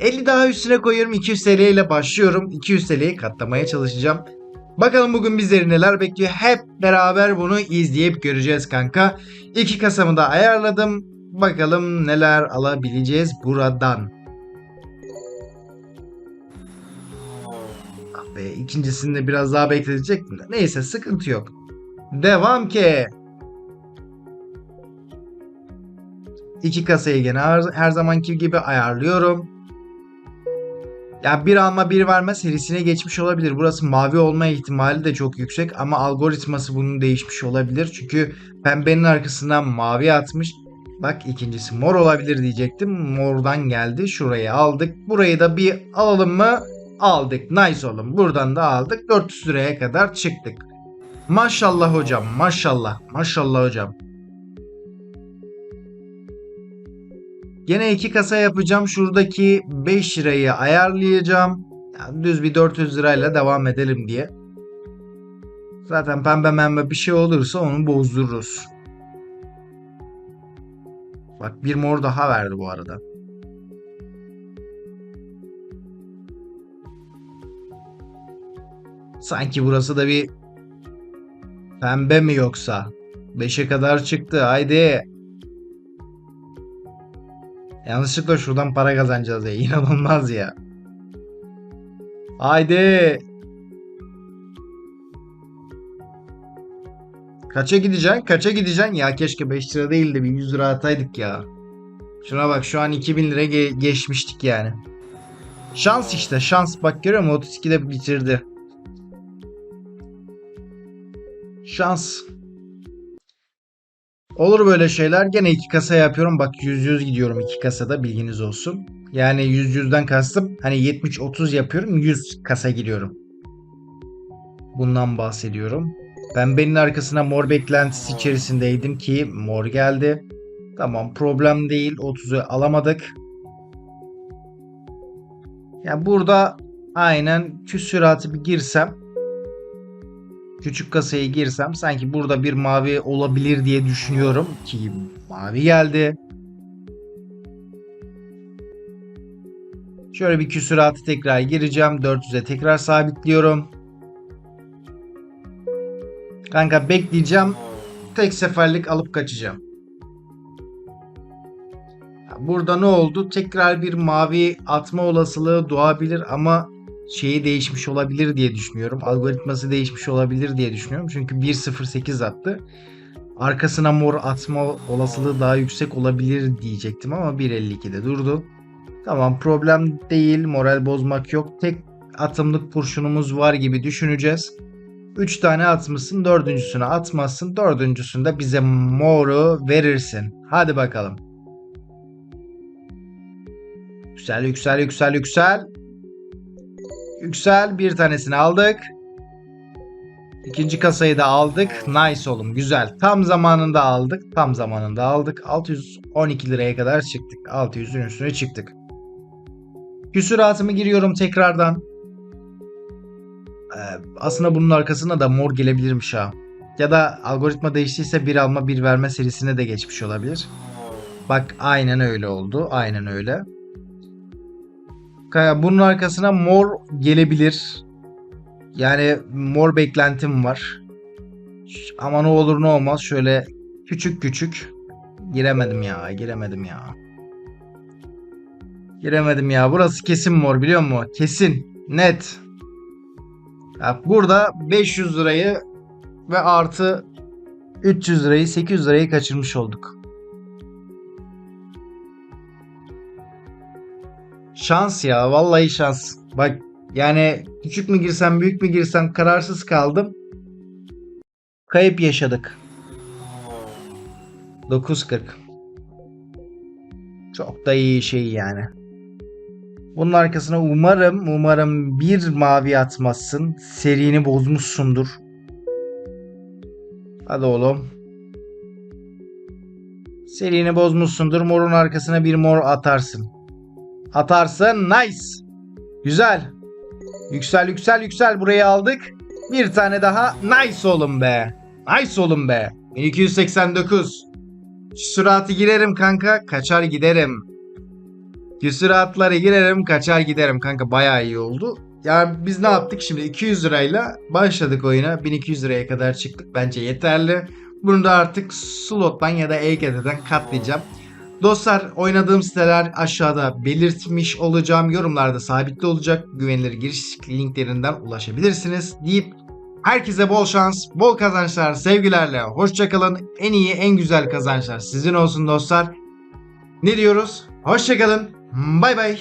50 daha üstüne koyuyorum. 200 TL ile başlıyorum. 200 TL'yi katlamaya çalışacağım. Bakalım bugün bizleri neler bekliyor. Hep beraber bunu izleyip göreceğiz kanka. İki kasamı da ayarladım. Bakalım neler alabileceğiz buradan. Ah be ikincisini de biraz daha bekletecektim de. Neyse sıkıntı yok. Devam ki. İki kasayı gene her zamanki gibi ayarlıyorum. Ya bir alma bir verme serisine geçmiş olabilir. Burası mavi olma ihtimali de çok yüksek ama algoritması bunun değişmiş olabilir. Çünkü pembenin arkasından mavi atmış. Bak ikincisi mor olabilir diyecektim. Mordan geldi. Şurayı aldık. Burayı da bir alalım mı? Aldık. Nice oğlum. Buradan da aldık. 400 liraya kadar çıktık. Maşallah hocam. Maşallah. Maşallah hocam. Gene iki kasa yapacağım. Şuradaki 5 lirayı ayarlayacağım. Yani düz bir 400 lirayla devam edelim diye. Zaten pembe membe bir şey olursa onu bozdururuz. Bak bir mor daha verdi bu arada. Sanki burası da bir pembe mi yoksa? 5'e kadar çıktı. Haydi. Yanlışlıkla şuradan para kazanacağız ya. İnanılmaz ya. Haydi. Kaça gideceksin? Kaça gideceksin? Ya keşke 5 lira değil de bir 100 lira ataydık ya. Şuna bak şu an 2000 lira ge- geçmiştik yani. Şans işte şans. Bak görüyor musun? 32'de bitirdi. Şans. Olur böyle şeyler. Gene iki kasa yapıyorum. Bak 100-100 gidiyorum iki kasada bilginiz olsun. Yani 100-100'den kastım. Hani 70-30 yapıyorum. 100 kasa gidiyorum. Bundan bahsediyorum. Pembenin arkasına mor beklentisi içerisindeydim ki mor geldi. Tamam problem değil. 30'u alamadık. Ya burada aynen küsuratı bir girsem küçük kasaya girsem sanki burada bir mavi olabilir diye düşünüyorum ki mavi geldi. Şöyle bir küsuratı tekrar gireceğim. 400'e tekrar sabitliyorum. Kanka bekleyeceğim. Tek seferlik alıp kaçacağım. Burada ne oldu? Tekrar bir mavi atma olasılığı doğabilir ama şeyi değişmiş olabilir diye düşünüyorum. Algoritması değişmiş olabilir diye düşünüyorum. Çünkü 1.08 attı. Arkasına mor atma olasılığı daha yüksek olabilir diyecektim ama 1.52'de durdu. Tamam problem değil. Moral bozmak yok. Tek atımlık kurşunumuz var gibi düşüneceğiz. 3 tane atmışsın. Dördüncüsünü atmazsın. Dördüncüsünde bize moru verirsin. Hadi bakalım. Yüksel yüksel yüksel yüksel. Yüksel bir tanesini aldık. İkinci kasayı da aldık. Nice oğlum güzel. Tam zamanında aldık. Tam zamanında aldık. 612 liraya kadar çıktık. 600'ün üstüne çıktık. Küsuratımı giriyorum tekrardan. Ee, aslında bunun arkasına da mor gelebilirmiş ha. Ya da algoritma değiştiyse bir alma bir verme serisine de geçmiş olabilir. Bak aynen öyle oldu. Aynen öyle. Bunun arkasına mor gelebilir. Yani mor beklentim var. Ama ne olur ne olmaz şöyle küçük küçük giremedim ya giremedim ya. Giremedim ya. Burası kesin mor biliyor musun? Kesin. Net. Ya burada 500 lirayı ve artı 300 lirayı 800 lirayı kaçırmış olduk. Şans ya vallahi şans. Bak yani küçük mü girsem büyük mü girsem kararsız kaldım. Kayıp yaşadık. 9.40. Çok da iyi şey yani. Bunun arkasına umarım umarım bir mavi atmazsın. Serini bozmuşsundur. Hadi oğlum. Serini bozmuşsundur. Morun arkasına bir mor atarsın. Atarsın. Nice. Güzel. Yüksel yüksel yüksel. Burayı aldık. Bir tane daha. Nice oğlum be. Nice oğlum be. 1289. Şu Süratı girerim kanka. Kaçar giderim. Küsuratlara girerim kaçar giderim kanka bayağı iyi oldu. Yani biz ne yaptık şimdi 200 lirayla başladık oyuna 1200 liraya kadar çıktık bence yeterli. Bunu da artık slottan ya da EGD'den katlayacağım. Dostlar oynadığım siteler aşağıda belirtmiş olacağım. Yorumlarda sabitli olacak. Güvenilir giriş linklerinden ulaşabilirsiniz deyip herkese bol şans, bol kazançlar, sevgilerle hoşçakalın. En iyi, en güzel kazançlar sizin olsun dostlar. Ne diyoruz? Hoşçakalın. Bay bay.